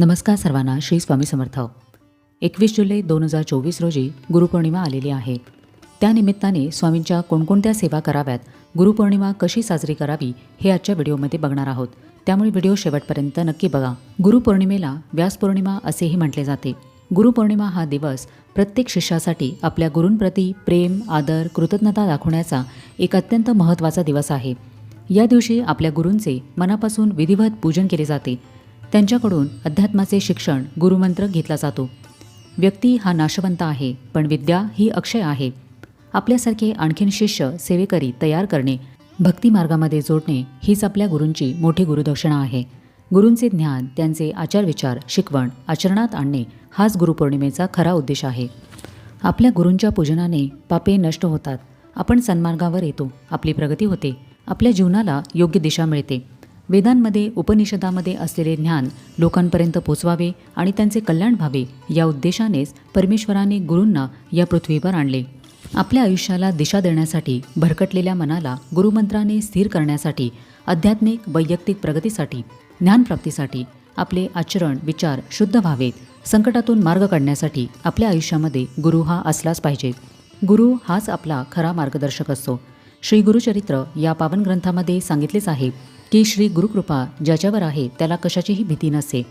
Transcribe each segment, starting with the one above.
नमस्कार सर्वांना श्री स्वामी समर्थ. एकवीस जुलै दोन हजार चोवीस रोजी गुरुपौर्णिमा आलेली आहे. त्यानिमित्ताने स्वामींच्या कोणकोणत्या सेवा कराव्यात गुरुपौर्णिमा कशी साजरी करावी हे आजच्या व्हिडिओमध्ये बघणार आहोत. त्यामुळे व्हिडिओ शेवटपर्यंत नक्की बघा. गुरुपौर्णिमेला व्यासपौर्णिमा असेही म्हटले जाते. गुरुपौर्णिमा हा दिवस प्रत्येक शिष्यासाठी आपल्या गुरूंप्रती प्रेम आदर कृतज्ञता दाखवण्याचा एक अत्यंत महत्त्वाचा दिवस आहे. या दिवशी आपल्या गुरूंचे मनापासून विधिवत पूजन केले जाते. त्यांच्याकडून अध्यात्माचे शिक्षण गुरुमंत्र घेतला जातो. व्यक्ती हा नाशवंत आहे पण विद्या ही अक्षय आहे. आपल्यासारखे आणखीन शिष्य सेवेकरी तयार करणे भक्तिमार्गामध्ये जोडणे हीच आपल्या गुरूंची मोठी गुरुदक्षिणा आहे. गुरूंचे ज्ञान त्यांचे आचारविचार शिकवण आचरणात आणणे हाच गुरुपौर्णिमेचा खरा उद्देश आहे. आपल्या गुरूंच्या पूजनाने पापे नष्ट होतात. आपण सन्मार्गावर येतो आपली प्रगती होते आपल्या जीवनाला योग्य दिशा मिळते. वेदांमध्ये उपनिषदामध्ये असलेले ज्ञान लोकांपर्यंत पोचवावे आणि त्यांचे कल्याण व्हावे या उद्देशानेच परमेश्वराने गुरूंना या पृथ्वीवर आणले. आपल्या आयुष्याला दिशा देण्यासाठी भरकटलेल्या मनाला गुरुमंत्राने स्थिर करण्यासाठी आध्यात्मिक वैयक्तिक प्रगतीसाठी ज्ञानप्राप्तीसाठी आपले आचरण विचार शुद्ध व्हावेत. संकटातून मार्ग काढण्यासाठी आपल्या आयुष्यामध्ये गुरु हा असलाच पाहिजे. गुरु हाच आपला खरा मार्गदर्शक असतो. श्री गुरुचरित्र या पावन ग्रंथामध्ये सांगितलेच आहे. की श्री गुरुकृपा ज्याच्यावर आहे त्याला कशाचीही भीती नसते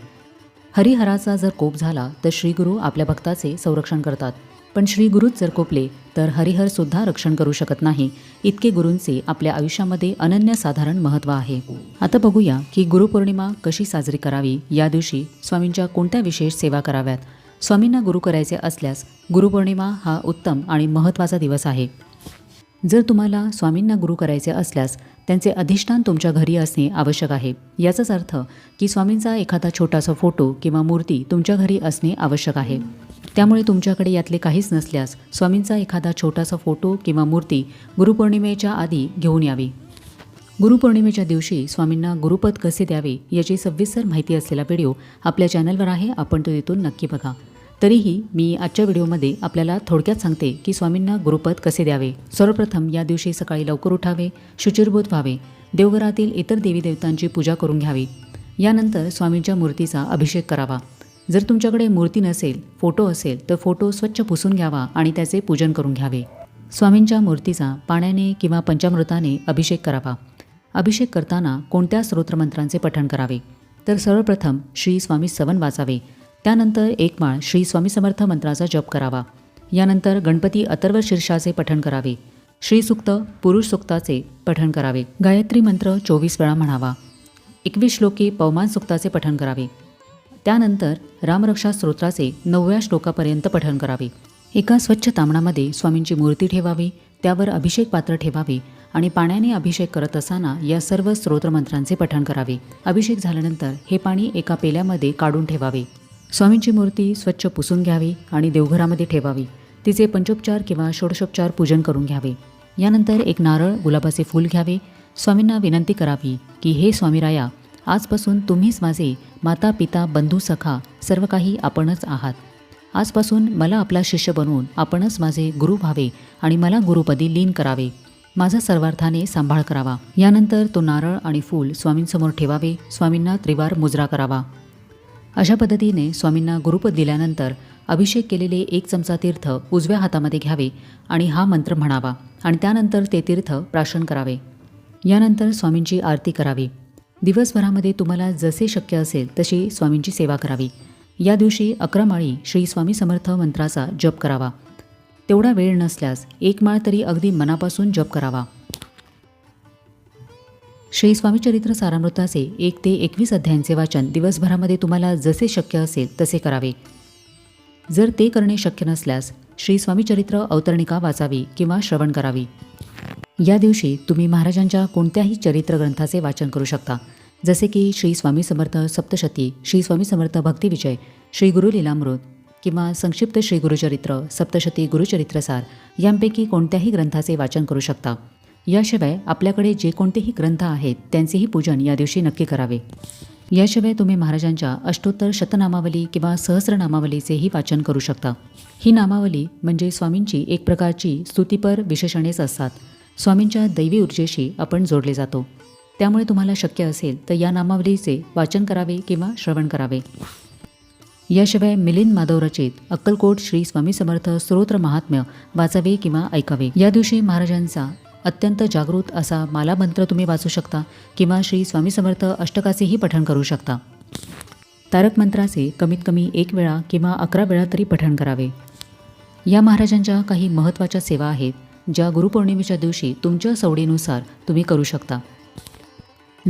हरिहराचा जर कोप झाला तर श्रीगुरु आपल्या भक्ताचे संरक्षण करतात. पण श्री गुरुच जर कोपले तर हरिहरसुद्धा रक्षण करू शकत नाही. इतके गुरूंचे आपल्या आयुष्यामध्ये अनन्यसाधारण महत्त्व आहे. आता बघूया की गुरुपौर्णिमा कशी साजरी करावी या दिवशी स्वामींच्या कोणत्या विशेष सेवा कराव्यात? स्वामींना गुरु करायचे असल्यास गुरुपौर्णिमा हा उत्तम आणि महत्त्वाचा दिवस आहे. जर तुम्हाला स्वामींना गुरु करायचे असल्यास त्यांचे अधिष्ठान तुमच्या घरी असणे आवश्यक आहे. याचाच अर्थ की स्वामींचा एखादा छोटासा फोटो किंवा मूर्ती तुमच्या घरी असणे आवश्यक आहे. त्यामुळे तुमच्याकडे यातले काहीच नसल्यास स्वामींचा एखादा छोटासा फोटो किंवा मूर्ती गुरुपौर्णिमेच्या आधी घेऊन यावी. गुरुपौर्णिमेच्या दिवशी स्वामींना गुरुपद कसे द्यावे याची सविस्तर माहिती असलेला व्हिडिओ आपल्या चॅनलवर आहे. आपण तो तिथून नक्की बघा. तरीही मी आजच्या व्हिडिओमध्ये आपल्याला थोडक्यात सांगते की स्वामींना गुरुपद कसे द्यावे. सर्वप्रथम या दिवशी सकाळी लवकर उठावे शुचिर्बोध व्हावे देवघरातील इतर देवी देवतांची पूजा करून घ्यावी. यानंतर स्वामींच्या मूर्तीचा अभिषेक करावा. जर तुमच्याकडे मूर्ती नसेल फोटो असेल तर फोटो स्वच्छ पुसून घ्यावा आणि त्याचे पूजन करून घ्यावे. स्वामींच्या मूर्तीचा पाण्याने किंवा पंचामृताने अभिषेक करावा. अभिषेक करताना कोणत्या स्तोत्रमंत्रांचे पठण करावे? तर सर्वप्रथम श्री स्वामी सवन वाचावे. त्यानंतर एक माळ श्री स्वामी समर्थ मंत्राचा जप करावा. यानंतर गणपती अथर्व शीर्षाचे पठण करावे. श्री सुक्त पुरुष सुक्ताचे पठण करावे. गायत्री मंत्र चोवीस वेळा म्हणावा. एकवीस श्लोके पवमान सुक्ताचे पठण करावे. त्यानंतर रामरक्षा स्तोत्राचे नवव्या श्लोकापर्यंत पठण करावे. एका स्वच्छ तांबणामध्ये स्वामींची मूर्ती ठेवावी त्यावर अभिषेक पात्र ठेवावे आणि पाण्याने अभिषेक करत असताना या सर्व स्तोत्रमंत्रांचे पठण करावे. अभिषेक झाल्यानंतर हे पाणी एका पेल्यामध्ये काढून ठेवावे. स्वामींची मूर्ती स्वच्छ पुसून घ्यावी आणि देवघरामध्ये ठेवावी. तिचे पंचोपचार किंवा षोडशोपचार पूजन करून घ्यावे. यानंतर एक नारळ गुलाबाचे फूल घ्यावे. स्वामींना विनंती करावी की हे स्वामीराया आजपासून तुम्हीच माझे माता पिता बंधू सखा सर्व काही आपणच आहात. आजपासून मला आपला शिष्य बनवून आपणच माझे गुरु व्हावे आणि मला गुरुपदी लीन करावे. माझा सर्वार्थाने सांभाळ करावा. यानंतर तो नारळ आणि फूल स्वामींसमोर ठेवावे. स्वामींना त्रिवार मुजरा करावा. अशा पद्धतीने स्वामींना गुरुपद दिल्यानंतर अभिषेक केलेले एक चमचा तीर्थ उजव्या हातामध्ये घ्यावे आणि हा मंत्र म्हणावा आणि त्यानंतर ते तीर्थ प्राशन करावे. यानंतर स्वामींची आरती करावी. दिवसभरामध्ये तुम्हाला जसे शक्य असेल तशी स्वामींची सेवा करावी. या दिवशी अकरा माळी श्री स्वामी समर्थ मंत्राचा जप करावा. तेवढा वेळ नसल्यास एक माळ तरी अगदी मनापासून जप करावा. श्री स्वामीचरित्र सारामृताचे एक ते एकवीस अध्यायांचे वाचन दिवसभरामध्ये तुम्हाला जसे शक्य असेल तसे करावे. जर ते करणे शक्य नसल्यास श्री स्वामीचरित्र अवतरणिका वाचावी किंवा श्रवण करावी. या दिवशी तुम्ही महाराजांच्या कोणत्याही चरित्र ग्रंथाचे वाचन करू शकता. जसे की श्री स्वामी समर्थ सप्तशती श्री स्वामी समर्थ भक्तिविजय श्री गुरु लीलामृत किंवा संक्षिप्त श्री गुरुचरित्र सप्तशती गुरुचरित्रसार यांपैकी कोणत्याही ग्रंथाचे वाचन करू शकता. याशिवाय आपल्याकडे जे कोणतेही ग्रंथ आहेत त्यांचेही पूजन या दिवशी नक्की करावे. याशिवाय तुम्ही महाराजांच्या अष्टोत्तर शतनामावली किंवा सहस्रनामावलीचेही वाचन करू शकता. ही नामावली म्हणजे स्वामींची एक प्रकारची स्तुतीपर विशेषणेच असतात. स्वामींच्या दैवी ऊर्जेशी आपण जोडले जातो. त्यामुळे तुम्हाला शक्य असेल तर या नामावलीचे वाचन करावे किंवा श्रवण करावे. याशिवाय मिलिंद माधव रचित अक्कलकोट श्री स्वामी समर्थ स्तोत्र महात्म्य वाचावे किंवा ऐकावे. या दिवशी महाराजांचा अत्यंत जागृत असा मालामंत्र तुम्ही वाचू शकता किंवा श्री स्वामी समर्थ अष्टकाचेही पठण करू शकता. तारक मंत्राचे कमीत कमी एक वेळा किंवा अकरा वेळा तरी पठण करावे. या महाराजांच्या काही महत्त्वाच्या सेवा आहेत ज्या गुरुपौर्णिमेच्या दिवशी तुमच्या सवडीनुसार तुम्ही करू शकता.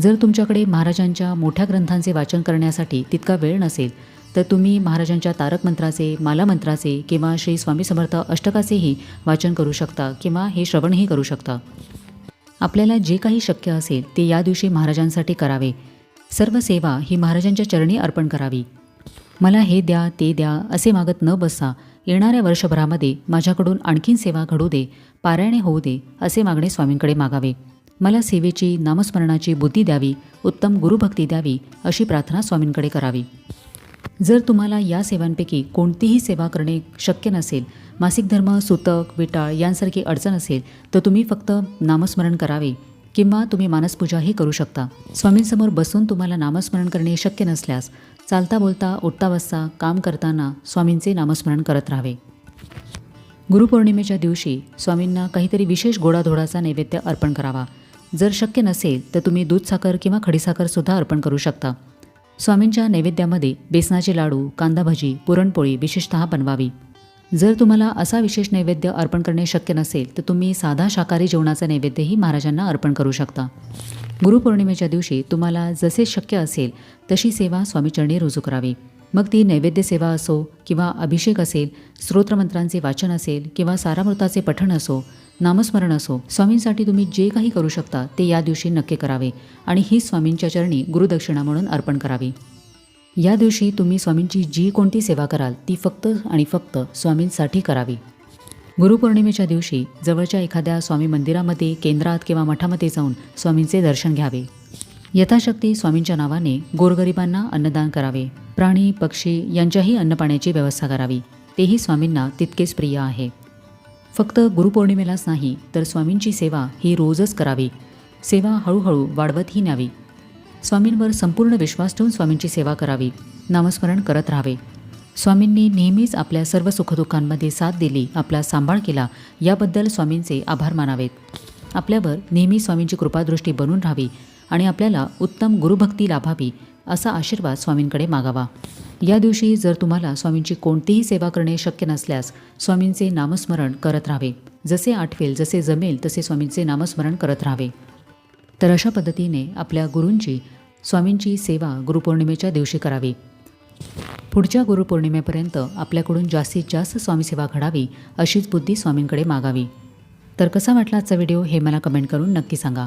जर तुमच्याकडे महाराजांच्या मोठ्या ग्रंथांचे वाचन करण्यासाठी तितका वेळ नसेल तर तुम्ही महाराजांच्या तारक मंत्राचे माला मंत्राचे किंवा श्री स्वामी समर्थ अष्टकाचेही वाचन करू शकता किंवा हे श्रवणही करू शकता. आपल्याला जे काही शक्य असेल ते या दिवशी महाराजांसाठी करावे. सर्व सेवा ही महाराजांच्या चरणी अर्पण करावी. मला हे द्या ते द्या असे मागत न बसता येणाऱ्या वर्षभरामध्ये माझ्याकडून आणखीन सेवा घडू दे पारायणे होऊ दे असे मागणे स्वामींकडे मागावे. मला सेवेची नामस्मरणाची बुद्धी द्यावी उत्तम गुरुभक्ती द्यावी अशी प्रार्थना स्वामींकडे करावी. जर तुम्हाला या सेवांपैकी कोणतीही सेवा करणे शक्य नसेल मासिक धर्म सुतक विटाळ यांसारखी अडचण असेल तर तुम्ही फक्त नामस्मरण करावे किंवा तुम्ही मानसपूजाही करू शकता. स्वामींसमोर बसून तुम्हाला नामस्मरण करणे शक्य नसल्यास चालता बोलता उठता बसता काम करताना स्वामींचे नामस्मरण करत राहावे. गुरुपौर्णिमेच्या दिवशी स्वामींना काहीतरी विशेष गोडाधोडाचा नैवेद्य अर्पण करावा. जर शक्य नसेल तर तुम्ही दूध साखर किंवा खडीसाखरसुद्धा अर्पण करू शकता. स्वामींच्या नैवेद्यामध्ये बेसनाचे लाडू कांदा भजी पुरणपोळी विशेषतः बनवावी. जर तुम्हाला असा विशेष नैवेद्य अर्पण करणे शक्य नसेल तर तुम्ही साधा शाकाहारी जेवणाचा नैवेद्यही महाराजांना अर्पण करू शकता. गुरुपौर्णिमेच्या दिवशी तुम्हाला जसे शक्य असेल तशी सेवा स्वामीचरणी रुजू करावी. मग ती नैवेद्य सेवा असो किंवा अभिषेक असेल स्तोत्रमंत्रांचे वाचन असेल किंवा सारामृताचे पठण असो नामस्मरण असो स्वामींसाठी तुम्ही जे काही करू शकता ते या दिवशी नक्की करावे आणि ही स्वामींच्या चरणी गुरुदक्षिणा म्हणून अर्पण करावी. या दिवशी तुम्ही स्वामींची जी कोणती सेवा कराल ती फक्त आणि फक्त स्वामींसाठी करावी. गुरुपौर्णिमेच्या दिवशी जवळच्या एखाद्या स्वामी मंदिरामध्ये केंद्रात किंवा मठामध्ये जाऊन स्वामींचे दर्शन घ्यावे. यथाशक्ती स्वामींच्या नावाने गोरगरिबांना अन्नदान करावे. प्राणी पक्षी यांच्याही अन्नपाण्याची व्यवस्था करावी. तेही स्वामींना तितकेच प्रिय आहे. फक्त गुरुपौर्णिमेलाच नाही तर स्वामींची सेवा ही रोजच करावी. सेवा हळूहळू वाढवतही न्यावी. स्वामींवर संपूर्ण विश्वास ठेवून स्वामींची सेवा करावी. नामस्मरण करत राहावे. स्वामींनी नेहमीच आपल्या सर्व सुखदुःखांमध्ये साथ दिली आपला सांभाळ केला याबद्दल स्वामींचे आभार मानावेत. आपल्यावर नेहमी स्वामींची कृपादृष्टी बनून राहावी. आणि आपल्याला उत्तम गुरुभक्ती लाभावी असा आशीर्वाद स्वामींकडे मागावा. या दिवशी जर तुम्हाला स्वामींची कोणतीही सेवा करणे शक्य नसल्यास स्वामींचे नामस्मरण करत राहावे. जसे आठवेल जसे जमेल तसे स्वामींचे नामस्मरण करत राहावे. तर अशा पद्धतीने आपल्या गुरूंची स्वामींची सेवा गुरुपौर्णिमेच्या दिवशी करावी. पुढच्या गुरुपौर्णिमेपर्यंत आपल्याकडून जास्तीत जास्त स्वामीसेवा घडावी अशीच बुद्धी स्वामींकडे मागावी. तर कसा वाटला आजचा व्हिडिओ हे मला कमेंट करून नक्की सांगा.